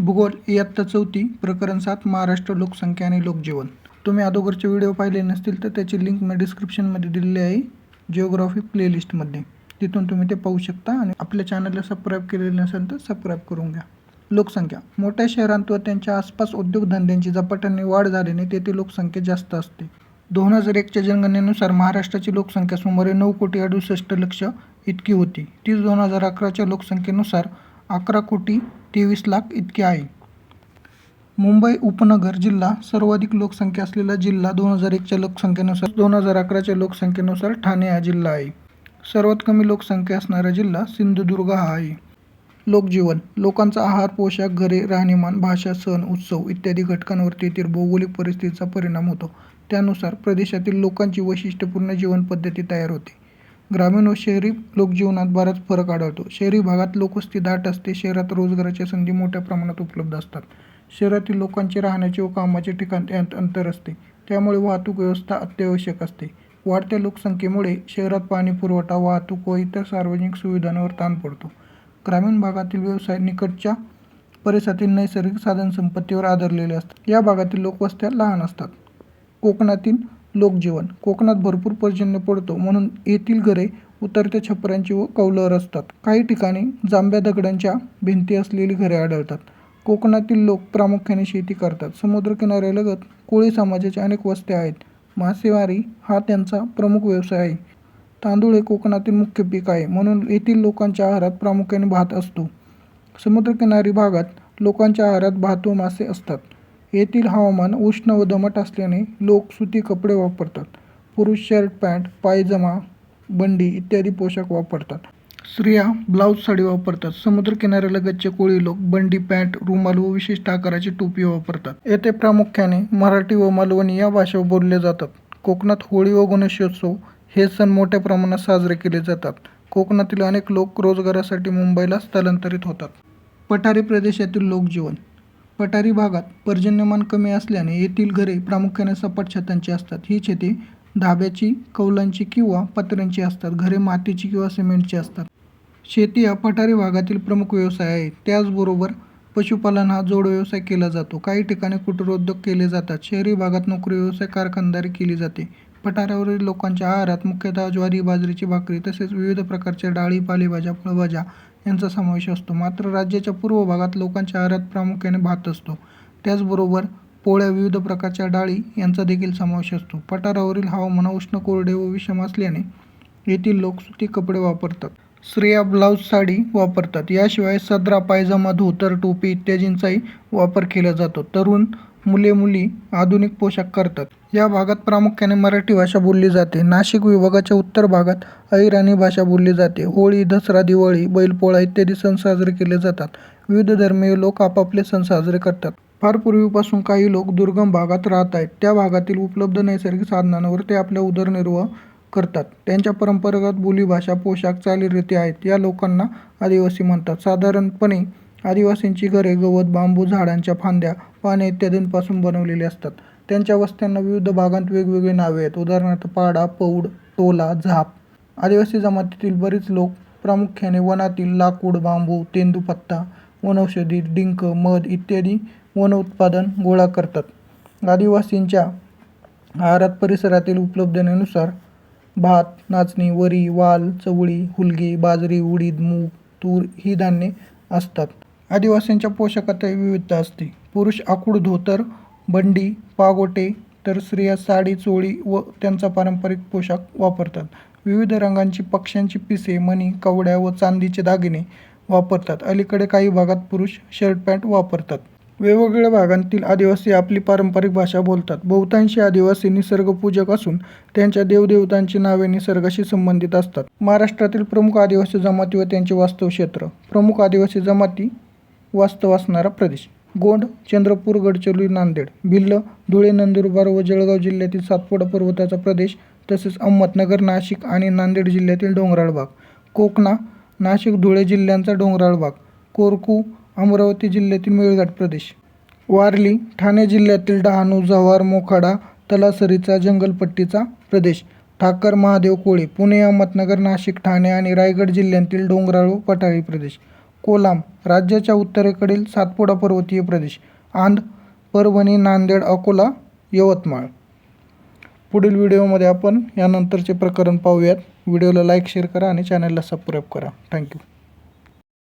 भूगोल इयत्ता चौथी प्रकरण सात महाराष्ट्र लोकसंख्या आणि लोकजीवन. तुम्ही अगोदरचे व्हिडिओ पाहिले नसतील तर त्याची लिंक मी डिस्क्रिप्शनमध्ये दिलेली आहे जिओग्राफी प्लेलिस्टमध्ये तिथून तुम्ही ते पाहू शकता आणि आपल्या चॅनलला सबस्क्राईब केलेलं नसेल तर सबस्क्राईब करून घ्या. लोकसंख्या. मोठ्या शहरांत व त्यांच्या आसपास उद्योगधंद्यांची झपाट्याने वाढ झाल्याने तेथे लोकसंख्या जास्त असते. दोन हजार एकच्या जनगणनेनुसार महाराष्ट्राची लोकसंख्या सुमारे नऊ कोटी अडुसष्ट लक्ष इतकी होती. तीच दोन हजार अकराच्या लोकसंख्येनुसार अकरा कोटी तेवीस लाख इतके आहे. मुंबई उपनगर जिल्हा सर्वाधिक लोकसंख्या असलेला जिल्हा दोन हजार एकच्या लोकसंख्येनुसार दोन हजार अकराच्या लोकसंख्येनुसार ठाणे हा जिल्हा आहे. सर्वात कमी लोकसंख्या असणारा जिल्हा सिंधुदुर्ग हा आहे. लोकजीवन लोकांचा आहार पोशाख घरे राहणीमान भाषा सण उत्सव इत्यादी घटकांवरती येथील भौगोलिक परिस्थितीचा परिणाम होतो. त्यानुसार प्रदेशातील लोकांची वैशिष्ट्यपूर्ण जीवनपद्धती तयार होते. ग्रामीण व शहरी लोकजीवनात बराच फरक आढळतो. शहरी भागात लोकवस्ती दाट असते शहरात रोजगाराच्या संधी मोठ्या प्रमाणात उपलब्ध असतात. शहरातील लोकांचे राहण्याचे व कामाचे ठिकाण यांत अंतर असते. त्यामुळे वाहतूक व्यवस्था अत्यावश्यक असते. वाढत्या लोकसंख्येमुळे शहरात पाणी पुरवठा वाहतूक व इतर सार्वजनिक सुविधांवर ताण पडतो. ग्रामीण भागातील व्यवसाय निकटच्या परिसरातील नैसर्गिक साधनसंपत्तीवर आधारलेले असतात. या भागातील लोकवस्त्या लहान असतात. कोकणातील लोकजीवन. कोकणात भरपूर पर्जन्य पडतो म्हणून येथील घरे उतरत्या छपऱ्यांची व कौलर असतात. काही ठिकाणी जांभ्या दगडांच्या भिंती असलेली घरे आढळतात. कोकणातील लोक प्रामुख्याने शेती करतात. समुद्रकिनाऱ्यालगत कोळी समाजाच्या अनेक वस्त्या आहेत. मासेमारी हा त्यांचा प्रमुख व्यवसाय आहे. तांदूळ हे कोकणातील मुख्य पीक आहे म्हणून येथील लोकांच्या आहारात प्रामुख्याने भात असतो. समुद्रकिनारी भागात लोकांच्या आहारात भात व मासे असतात. येथील हवामान उष्ण व दमट असल्याने लोक सुती कपडे वापरतात. पुरुष शर्ट पॅन्ट पायजमा बंडी इत्यादी पोशाख वापरतात. स्त्रिया ब्लाऊज साडी वापरतात. समुद्रकिनाऱ्यालगतचे कोळी लोक बंडी पॅन्ट रुमाल व विशिष्ट आकाराची टोपी वापरतात. येथे प्रामुख्याने मराठी व मालवणी या भाषा बोलल्या जातात. कोकणात होळी व गणेशोत्सव हे सण मोठ्या प्रमाणात साजरे केले जातात. कोकणातील अनेक लोक रोजगारासाठी मुंबईला स्थलांतरित होतात. पठारी प्रदेशातील लोकजीवन. पठारी भागात पर्जन्यमान कमी असल्याने येथील घरे प्रामुख्याने सपाट छतांची असतात. ही छते धाब्याची कौलांची किंवा पत्र्यांची असतात. घरे मातीची किंवा सिमेंटची असतात. शेती हा पठारी भागातील प्रमुख व्यवसाय आहे. त्याचबरोबर पशुपालन हा जोड व्यवसाय केला जातो. काही ठिकाणी कुटीरोद्योग केले जातात. शहरी भागात नोकरी व्यवसाय कारखानदारी केली जाते. पठारावरील लोकांच्या आहारात मुख्यतः ज्वारी बाजरीची भाकरी तसेच विविध प्रकारच्या डाळी पालेभाज्या फळभाज्या यांचा समावेश असतो. मात्र राज्याच्या पूर्व भागात लोकांच्या आहारात प्रामुख्याने भात असतो. त्याचबरोबर पोळ्या विविध प्रकारच्या डाळी यांचा देखील समावेश असतो. पठारावरील हवामान उष्ण कोरडे व विषम असल्याने येथील लोक सुती कपडे वापरतात. स्त्रिया ब्लाऊज साडी वापरतात. याशिवाय सदरा पायजमा धोतर टोपी इत्यादींचाही वापर केला जातो. तरुण मुले मुली आधुनिक पोशाख करतात. या भागात प्रामुख्याने मराठी भाषा बोलली जाते. नाशिक विभागाच्या उत्तर भागात अहिराणी भाषा बोलली जाते. होळी दसरा दिवाळी बैलपोळा इत्यादी सण साजरे केले जातात. विविध धर्मीय लोक आपापले सण साजरे करतात. फार पूर्वीपासून काही लोक दुर्गम भागात राहत आहेत. त्या भागातील उपलब्ध नैसर्गिक साधनांवर ते आपला उदरनिर्वाह करतात. त्यांच्या परंपरागत बोलीभाषा पोशाख चालीरीती आहेत. या लोकांना आदिवासी म्हणतात. साधारणपणे आदिवासींची घरे गवत बांबू झाडांच्या फांद्या पाने इत्यादींपासून बनवलेली असतात. त्यांच्या वस्त्यांना विविध भागांत वेगवेगळी नावे आहेत. उदाहरणार्थ पाडा पौड टोला झाप. आदिवासी जमातीतील बरीच लोक प्रामुख्याने वनातील लाकूड बांबू तेंदूपत्ता वनौषधी डिंक मध इत्यादी वन उत्पादन गोळा करतात. आदिवासींच्या आहारात परिसरातील उपलब्धतेनुसार भात नाचणी वरी वाल चवळी हुलगी बाजरी उडीद मूग तूर ही धान्ये असतात. आदिवासींच्या पोशाखातही विविधता असते. पुरुष आखूड धोतर बंडी पागोटे तर स्त्रिया साडी चोळी व त्यांचा पारंपरिक पोशाख वापरतात. विविध रंगांची पक्ष्यांची पिसे मणी कवड्या व चांदीचे दागिने वापरतात. अलीकडे काही भागात पुरुष शर्ट पॅन्ट वापरतात. वेगवेगळ्या भागांतील आदिवासी आपली पारंपरिक भाषा बोलतात. बहुतांशी आदिवासी निसर्गपूजक असून त्यांच्या देवदेवतांची नावे निसर्गाशी संबंधित असतात. महाराष्ट्रातील प्रमुख आदिवासी जमाती व त्यांचे वास्तव क्षेत्र. प्रमुख आदिवासी जमाती वास्तव असणारा प्रदेश. गोंड चंद्रपूर गडचिरोली नांदेड भिल्ल धुळे नंदुरबार व जळगाव जिल्ह्यातील सातपुडा पर्वताचा प्रदेश तसेच अहमदनगर नाशिक आणि नांदेड जिल्ह्यातील डोंगराळ भाग. कोकणा नाशिक धुळे जिल्ह्यांचा डोंगराळ भाग. कोरकू अमरावती जिल्ह्यातील मेळघाट प्रदेश. वारली ठाणे जिल्ह्यातील डहाणू जव्हार मोखाडा तलासरीचा जंगलपट्टीचा प्रदेश. ठाकर महादेव कोळी पुणे अहमदनगर नाशिक ठाणे आणि रायगड जिल्ह्यातील डोंगराळ व पठारी प्रदेश. कोलाम राज्याच्या उत्तरेकडील सातपुडा पर्वतीय प्रदेश आंध परभणी नांदेड अकोला यवतमाळ. पुढील व्हिडिओमध्ये आपण यानंतरचे प्रकरण पाहूयात. व्हिडिओला लाईक शेअर करा आणि चॅनलला सबस्क्राईब करा. थँक्यू